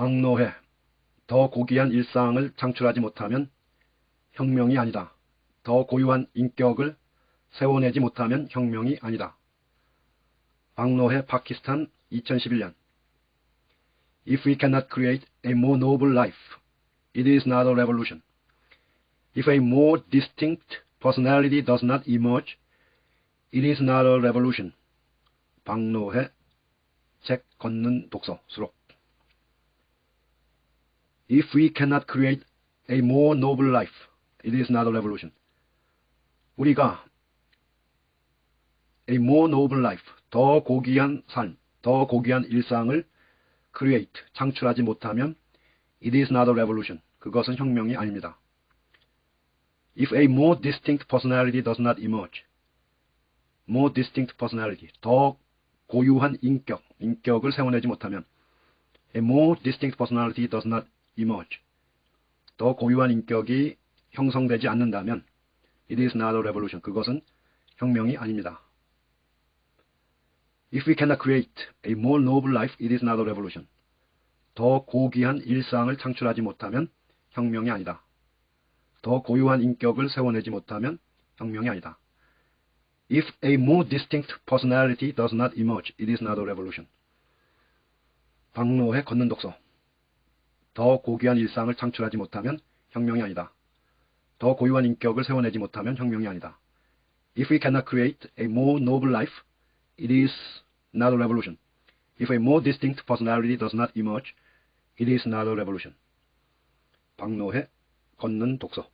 박노해. 더 고귀한 일상을 창출하지 못하면 혁명이 아니다. 더 고유한 인격을 세워내지 못하면 혁명이 아니다. 박노해 파키스탄 2011년 If we cannot create a more noble life, it is not a revolution. If a more distinct personality does not emerge, it is not a revolution. 박노해 책 걷는 독서 수록 If we cannot create a more noble life, it is not a revolution. 우리가 a more noble life, 더 고귀한 삶, 더 고귀한 일상을 create, 창출하지 못하면 it is not a revolution. 그것은 혁명이 아닙니다. If a more distinct personality does not emerge, more distinct personality, 더 고유한 인격, 인격을 세워내지 못하면 a more distinct personality does not emerge, 더 고유한 인격이 형성되지 않는다면 it is not a revolution. 그것은 혁명이 아닙니다. If we cannot create a more noble life, it is not a revolution. 더 고귀한 일상을 창출하지 못하면 혁명이 아니다. 더 고유한 인격을 세워내지 못하면 혁명이 아니다. If a more distinct personality does not emerge, it is not a revolution. 박노해 걷는 독서. 더 고귀한 일상을 창출하지 못하면 혁명이 아니다. 더 고유한 인격을 세워내지 못하면 혁명이 아니다. If we cannot create a more noble life, it is not a revolution. If a more distinct personality does not emerge, it is not a revolution. 박노해 걷는 독서